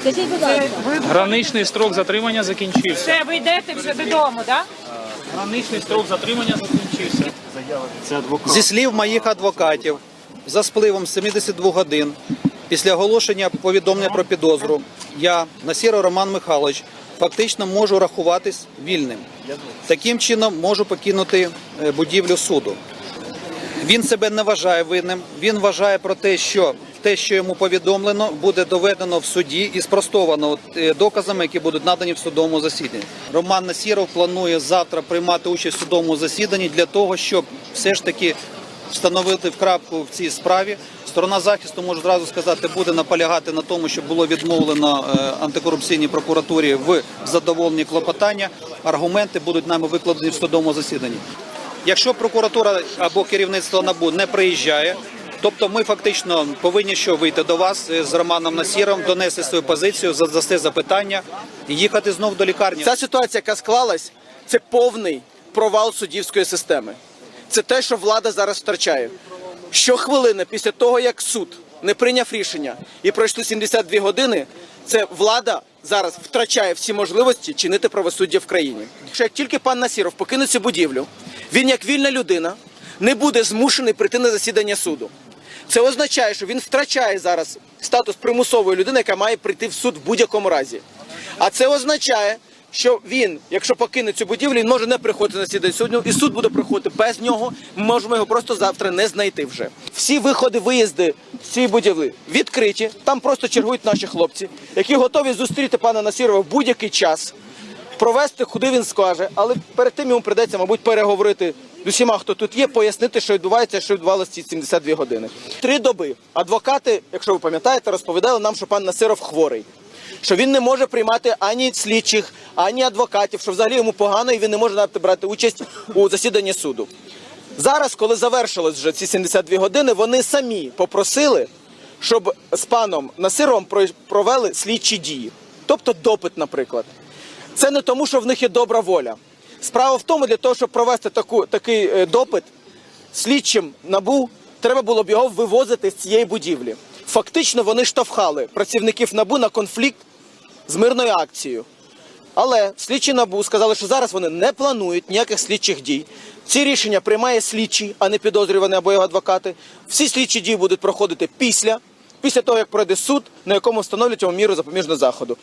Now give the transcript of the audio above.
Скажіть, будь ласка. Граничний строк затримання закінчився. Все, ви йдете вже додому, так? Граничний строк затримання закінчився. Зі слів моїх адвокатів, за спливом 72 годин після оголошення повідомлення про підозру, я, Насіров Роман Михайлович, фактично можу рахуватись вільним. Таким чином можу покинути е, будівлю суду. Він себе не вважає винним. Він вважає про те, що те, що йому повідомлено, буде доведено в суді і спростовано е, доказами, які будуть надані в судовому засіданні. Роман Насіров планує завтра приймати участь в судовому засіданні для того, щоб все ж таки встановити в крапку в цій справі. Сторона захисту можу зразу сказати, буде наполягати на тому, щоб було відмовлено е, антикорупційній прокуратурі в задоволенні клопотання. Аргументи будуть нами викладені в судовому засіданні. Якщо прокуратура або керівництво НАБУ не приїжджає, тобто ми фактично повинні що вийти до вас е, з Романом Насіром, донести свою позицію, задасти запитання і їхати знов до лікарні. Ця ситуація, яка склалась, це повний провал суддівської системи. Це те, що влада зараз втрачає. Щохвилини після того, як суд не прийняв рішення і пройшли 72 години, це влада зараз втрачає всі можливості чинити правосуддя в країні. Що як тільки пан Насіров покине цю будівлю, він як вільна людина не буде змушений прийти на засідання суду. Це означає, що він втрачає зараз статус примусової людини, яка має прийти в суд в будь-якому разі. А це означає, що він, якщо покине цю будівлю, він може не приходити на засідання суду, і суд буде приходити без нього. Ми можемо його просто завтра не знайти вже. Всі виходи, виїзди з цієї будівлі відкриті. Там просто чергують наші хлопці, які готові зустріти пана Насірова в будь-який час провести, куди він скаже, але перед тим йому придеться, мабуть, переговорити усіма, хто тут є, пояснити, що відбувається, що відбувалося ці 72 години. Три доби адвокати, якщо ви пам'ятаєте, розповідали нам, що пан Насиров хворий. Що він не може приймати ані слідчих, ані адвокатів, що взагалі йому погано і він не може навіть брати участь у засіданні суду. Зараз, коли завершились вже ці 72 години, вони самі попросили, щоб з паном Насировим про- провели слідчі дії, тобто допит, наприклад. Це не тому, що в них є добра воля. Справа в тому, для того, щоб провести таку, такий е, допит слідчим набу, треба було б його вивозити з цієї будівлі. Фактично вони штовхали працівників набу на конфлікт з мирною акцією. Але слідчі набу сказали, що зараз вони не планують ніяких слідчих дій. Ці рішення приймає слідчий, а не підозрюваний або його адвокати. Всі слідчі дії будуть проходити після, після того, як пройде суд, на якому встановлять йому міру запобіжного заходу.